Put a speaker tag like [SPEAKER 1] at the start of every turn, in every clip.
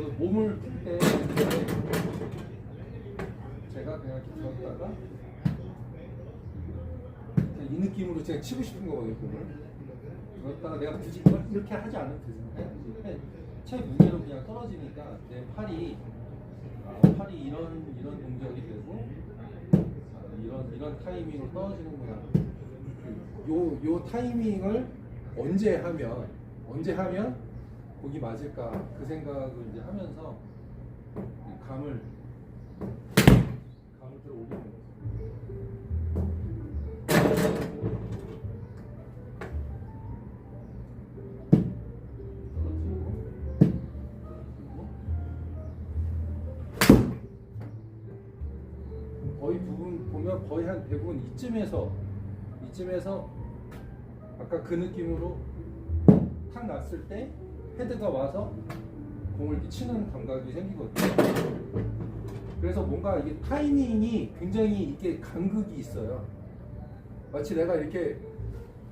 [SPEAKER 1] 저도 몸을 풀 때 제가 그냥 이렇게 들었다가 이 느낌으로 제가 치고 싶은 거거든요 공을. 들었다가 내가 굳이 이걸 이렇게 하지 않아도 되잖아요. 채 무게로 그냥 떨어지니까 내 팔이 아, 팔이 이런 이런 동작이 되고 아, 이런 이런 타이밍으로 떨어지는구나. 요, 요 타이밍을 언제 하면 언제 하면 곡이 맞을까 그 생각을 이제 하면서 이 감을 감을 들어 올리는 거죠. 거의 한 대부분 이쯤에서 이쯤에서 아까 그 느낌으로 탁 났을 때 헤드가 와서 공을 이렇게 치는 감각이 생기거든요. 그래서 뭔가 이게 타이밍이 굉장히 이게 간극이 있어요. 마치 내가 이렇게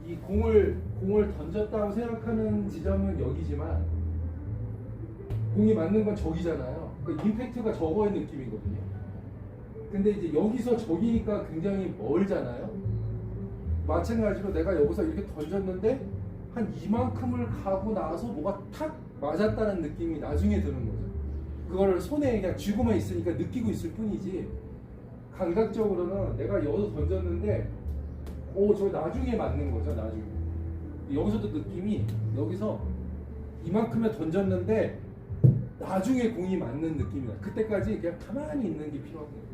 [SPEAKER 1] 이 공을 공을 던졌다고 생각하는 지점은 여기지만 공이 맞는 건 저기잖아요. 그러니까 임팩트가 저거의 느낌이거든요. 근데 이제 여기서 저기니까 굉장히 멀잖아요. 마찬가지로 내가 여기서 이렇게 던졌는데 한 이만큼을 가고 나서 뭐가 탁 맞았다는 느낌이 나중에 드는 거죠. 그거를 손에 그냥 쥐고만 있으니까 느끼고 있을 뿐이지 감각적으로는 내가 여기서 던졌는데 오, 저 나중에 맞는 거죠, 나중에. 여기서도 느낌이 여기서 이만큼에 던졌는데 나중에 공이 맞는 느낌이야. 그때까지 그냥 가만히 있는 게 필요한 거예요.